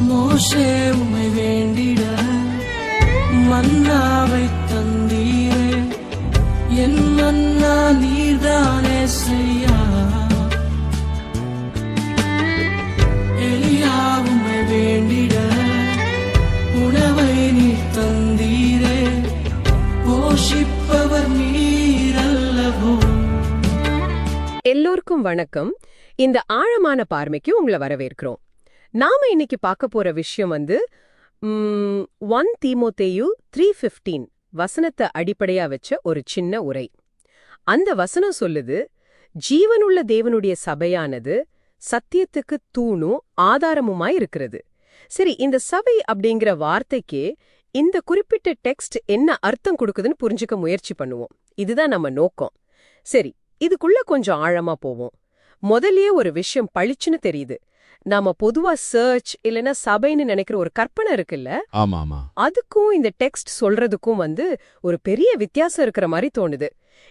மோசே உமை வேண்டிட மன்னாவை தந்தீரே. என் மன்னா நீர்தானே செய்யா. எலியா உமை வேண்டிட உணவை நீ தந்தீரே. போஷிப்பவர் நீரல்லவோ. எல்லோருக்கும் வணக்கம். இந்த ஆழமான பார்மைக்கு உங்களை வரவேற்கிறோம். நாம இன்னைக்கு பார்க்க போற விஷயம் வந்து ஒன் தீமோத்தேயு த்ரீ ஃபிஃப்டீன் வசனத்தை அடிப்படையா வச்ச ஒரு சின்ன உரை. அந்த வசனம் சொல்லுது ஜீவனுள்ள தேவனுடைய சபையானது சத்தியத்துக்கு தூணும் ஆதாரமுமாய் இருக்கிறது. சரி இந்த சபை அப்படிங்கிற வார்த்தைக்கே இந்த குறிப்பிட்ட டெக்ஸ்ட் என்ன அர்த்தம் கொடுக்குதுன்னு புரிஞ்சுக்க முயற்சி பண்ணுவோம். இதுதான் நம்ம நோக்கம். சரி இதுக்குள்ள கொஞ்சம் ஆழமா போவோம். முதல்லயே ஒரு விஷயம் பளிச்சுன்னு தெரியுது. நாம பொதுவா சர்ச் இல்லைன்னா சபைன்னு நினைக்கிற ஒரு கற்பனை இருக்குல்ல? ஆமா ஆமா. அதுக்கும் இந்த டெக்ஸ்ட் சொல்றதுக்கும் வந்து ஒரு பெரிய வித்தியாசம் இருக்கிற மாதிரி தோணுது.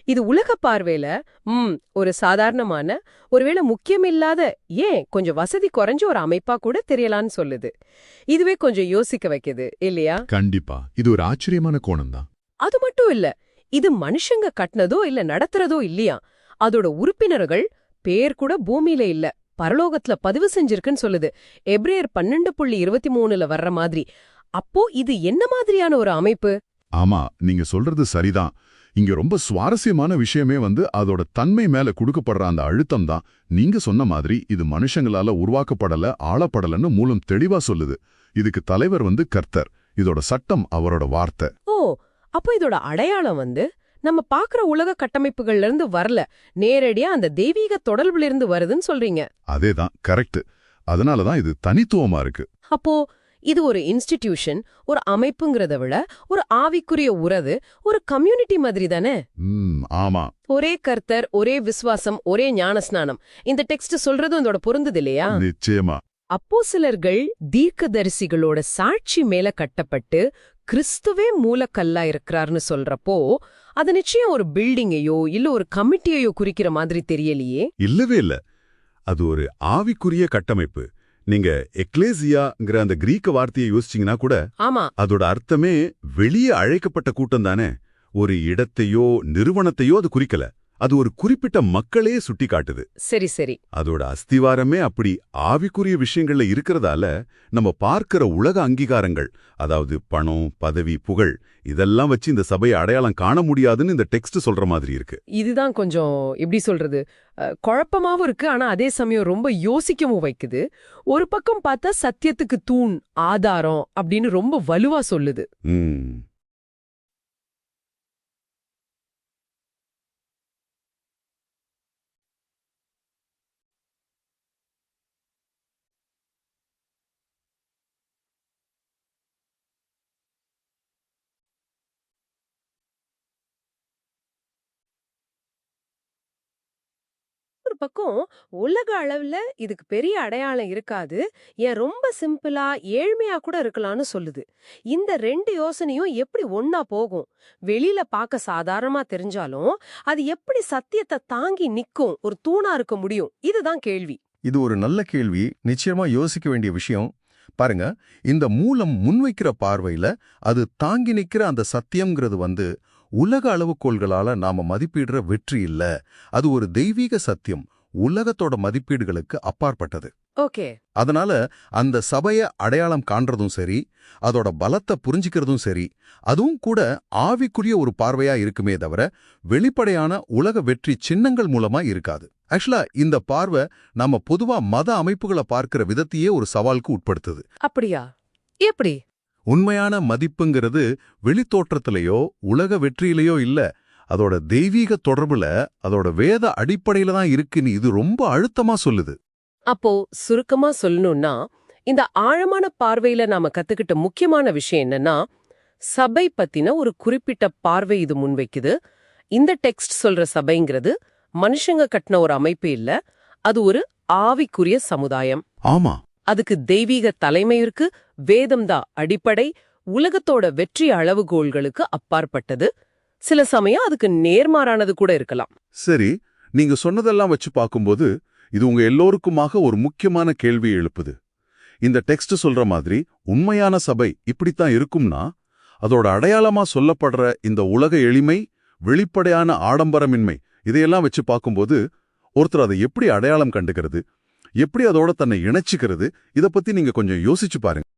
இது உலக பார்வையில ம் ஒரு சாதாரணமான ஒருவேளை முக்கியமில்லாத ஏன் கொஞ்சம் வசதி குறைஞ்ச ஒரு அமைப்பா கூட தெரியலான்னு சொல்லுது. இதுவே கொஞ்சம் யோசிக்க வைக்குது இல்லையா? கண்டிப்பா. இது ஒரு ஆச்சரியமான கோணம்தான். அது மட்டும் இல்ல இது மனுஷங்க கட்டினதோ இல்ல நடத்துறதோ இல்லையா? அதோட உறுப்பினர்கள் பேர் கூட பூமியில இல்ல. பரலோகத்துல பதிவு செஞ்சிருக்குன்னு சொல்லுது. எப்ரேயர் பன்னெண்டு புள்ளி இருபத்தி மூணுல வர்ற மாதிரி. அப்போ இது என்ன மாதிரியான ஒரு அமைப்பு? ஆமா நீங்க சொல்றது சரிதான். இங்க ரொம்ப சுவாரஸ்யமான விஷயமே வந்து அதோட தன்மை மேல கொடுக்கப்படுற அந்த அழுத்தம் தான். நீங்க சொன்ன மாதிரி இது மனுஷங்களால உருவாக்கப்படல ஆளப்படலன்னு மூலம் தெளிவா சொல்லுது. இதுக்கு தலைவர் வந்து கர்த்தர். இதோட சட்டம் அவரோட வார்த்தை. ஓ அப்போ இதோட அடையாளம் வந்து நம்ம பாக்குற உலக கட்டமைப்புகள்ல இருந்து வரல. நேரடியா அந்த தெய்வீக தொடர்புல இருந்து வருதுன்னு சொல்றீங்க. அதேதான் கரெக்ட். அதனாலதான் இது தனித்துவமா இருக்கு. அப்போ இது ஒரு இன்ஸ்டிடியூஷன் ஒரு அமைப்புங்கிறத விட ஒரு ஆவிக்குரிய உறவு ஒரு கம்யூனிட்டி மாதிரி தானே? ஆமா. ஒரே கர்த்தர் ஒரே விசுவாசம் ஒரே ஞானஸ்நானம். இந்த டெக்ஸ்ட் சொல்றதும் இதோட பொருந்தது இல்லையா? நிச்சயமா. அப்போ சிலர்கள் தீர்க்கதரிசிகளோட சாட்சி மேல கட்டப்பட்டு கிறிஸ்துவே மூலக்கல்லா இருக்கிறார்னு சொல்றப்போ அது நிச்சயம் ஒரு பில்டிங்கையோ இல்ல ஒரு கமிட்டியையோ குறிக்கிற மாதிரி தெரியலையே. இல்லவே இல்ல. அது ஒரு ஆவிக்குரிய கட்டமைப்பு. நீங்க எக்லேசியாங்கிற அந்த கிரீக்க வார்த்தையை யோசிச்சீங்கன்னா கூட ஆமா. அதோட அர்த்தமே வெளியே அழைக்கப்பட்ட கூட்டம் தானே. ஒரு இடத்தையோ நிறுவனத்தையோ அது குறிக்கல. அது ஒரு குறிப்பிட்ட மக்களே சுட்டி காட்டுது. சரி சரி. அதோட அஸ்திவாரமே அப்படி ஆவிக்குரிய விஷயங்கள்ல இருக்கிறதால நம்ம பார்க்கிற உலக அங்கீகாரங்கள் அதாவது பணம் பதவி புகழ் இதெல்லாம் வச்சு இந்த சபையை அடையாளம் காண முடியாதுன்னு இந்த டெக்ஸ்ட் சொல்ற மாதிரி இருக்கு. இதுதான் கொஞ்சம் எப்படி சொல்றது? குழப்பமாவும் இருக்கு ஆனா அதே சமயம் ரொம்ப யோசிக்கவும் வைக்குது. ஒரு பக்கம் பார்த்தா சத்தியத்துக்கு தூண் ஆதாரம் அப்படின்னு ரொம்ப வலுவா சொல்லுது. பக்கம் உலக அளவுல இதுக்கு பெரிய அடையாளம் இருக்காது. ஏன் ரொம்ப சிம்பிளா ஏழ்மையா கூட இருக்கலாம்னு சொல்லுது. இந்த ரெண்டு யோசனையும் எப்படி ஒன்னா போகும்? வெளியில பார்க்க சாதாரணமா தெரிஞ்சாலும் அது எப்படி சத்தியத்தை தாங்கி நிக்கும்? ஒரு தூணா இருக்க முடியும்? இதுதான் கேள்வி. இது ஒரு நல்ல கேள்வி. நிச்சயமா யோசிக்க வேண்டிய விஷயம். பாருங்க இந்த மூலம் முன்வைக்கிற பார்வையில அது தாங்கி நிக்கிற அந்த சத்தியம்ங்கிறது வந்து உலக அளவுகோள்களால நாம மதிப்பிடுற வெற்றி இல்ல. அது ஒரு தெய்வீக சத்தியம். உலகத்தோட மதிப்பீடுகளுக்கு அப்பாற்பட்டது. ஓகே. அதனால அந்த சபைய அடையாளம் காண்றதும் சரி அதோட பலத்தை புரிஞ்சிக்கிறதும் சரி அதுவும் கூட ஆவிக்குரிய ஒரு பார்வையா இருக்குமே தவிர வெளிப்படையான உலக வெற்றி சின்னங்கள் மூலமா இருக்காது. ஆக்சுவலா இந்த பார்வை நம்ம பொதுவா மத அமைப்புகளை பார்க்கிற விதத்தையே ஒரு சவாலுக்கு உட்படுத்துது. அப்படியா? எப்படி? உண்மையான மதிப்புங்கிறது வெளித்தோற்றத்திலேயோ உலக வெற்றியிலேயோ இல்ல அதோட தெய்வீக தொடர்புல அதோட வேத அடிப்படையில தான் இருக்குன்னு இது ரொம்ப அழுத்தமா சொல்லுது. அப்போ சுருக்கமா சொல்லணும்னா இந்த ஆழமான பார்வையில நாம கத்துக்கிட்ட முக்கியமான விஷயம் என்னன்னா சபை பத்தின ஒரு குறிப்பிட்ட பார்வை இது முன்வைக்குது இந்த டெக்ஸ்ட் சொல்ற சபைங்கிறது மனுஷங்க கட்டின ஒரு அமைப்பு இல்ல அது ஒரு ஆவிக்குரிய சமுதாயம். ஆமா. அதுக்கு தெய்வீக தலைமை இருக்கு வேதம் தான் அடிப்படை உலகத்தோட வெற்றி அளவுகோல்களுக்கு அப்பாற்பட்டது. சில சமயம் அதுக்கு நேர்மாறானது கூட இருக்கலாம். சரி நீங்க சொன்னதெல்லாம் வச்சு பார்க்கும்போது இது உங்க எல்லோருக்குமாக ஒரு முக்கியமான கேள்வி எழுப்புது. இந்த டெக்ஸ்ட் சொல்ற மாதிரி உண்மையான சபை இப்படித்தான் இருக்கும்னா அதோட அடையாளமா சொல்லப்படுற இந்த உலக எளிமை வெளிப்படையான ஆடம்பரமின்மை இதையெல்லாம் வச்சு பார்க்கும்போது ஒருத்தர் அதை எப்படி அடையாளம் கண்டுக்கிறது எப்படி அதோட தன்னை இணைச்சிக்கிறது இத பத்தி நீங்க கொஞ்சம் யோசிச்சு பாருங்க.